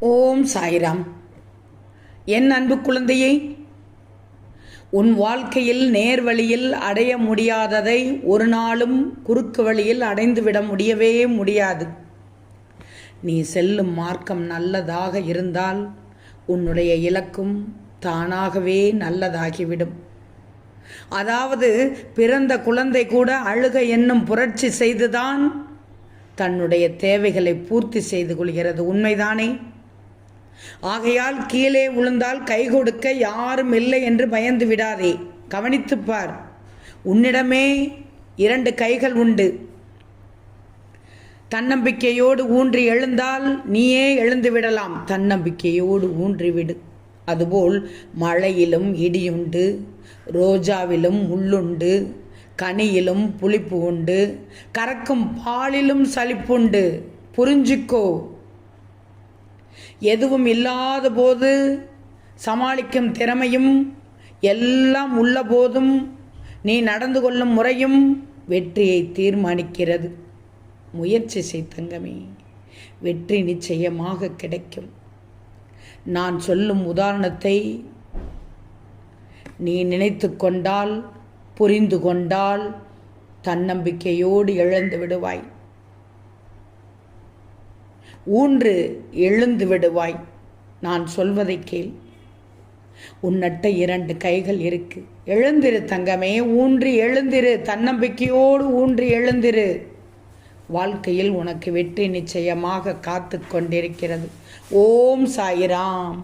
ஓம் சாய்ராம். என் அன்பு குழந்தையை உன் வாழ்க்கையில் நேர்வழியில் அடைய முடியாததை ஒரு நாளும் குறுக்கு வழியில் அடைந்துவிட முடியவே முடியாது. நீ செல்லும் மார்க்கம் நல்லதாக இருந்தால் உன்னுடைய இலக்கும் தானாகவே நல்லதாகிவிடும். அதாவது பிறந்த குழந்தை கூட அழுக என்னும் புரட்சி செய்துதான் தன்னுடைய தேவைகளை பூர்த்தி செய்து கொள்கிறது. உண்மைதானே? ஆகையால் கீழே விழுந்தால் கை கொடுக்க யாரும் இல்லை என்று பயந்து விடாதே. கவனித்துப் பார். உன்னிடமே இரண்டு கைகள் உண்டு. தன்னம்பிக்கையோடு ஊன்றி எழுந்தால் நீயே எழுந்து விடலாம். தன்னம்பிக்கையோடு ஊன்றி விடு. அதுபோல் மழையிலும் இடியுண்டு ரோஜாவிலும் முள்ளுண்டு கனியிலும் புளிப்பு உண்டு கறக்கும் பாலிலும் சலிப்புண்டு புரிஞ்சுக்கோ. எதுவும் இல்லாத போது சமாளிக்கும் திறமையும் எல்லாம் உள்ள போதும். நீ நடந்து கொள்ளும் முறையும் வெற்றியை தீர்மானிக்கிறது. முயற்சி செய் தங்கமே. வெற்றி நிச்சயமாக கிடைக்கும். நான் சொல்லும் உதாரணத்தை நீ நினைத்து கொண்டால் புரிந்து கொண்டால் தன்னம்பிக்கையோடு எழுந்து விடுவாய். ஊன்று எழுந்து விடுவாய். நான் சொல்வதை கேள். உன்னட்ட இரண்டு கைகள் இருக்கு. எழுந்திரு தங்கமே ஊன்றி எழுந்திரு. தன்னம்பிக்கையோடு ஊன்றி எழுந்திரு. வாழ்க்கையில் உனக்கு வெற்றி நிச்சயமாக காத்து கொண்டிருக்கிறது. ஓம் சாயிராம்.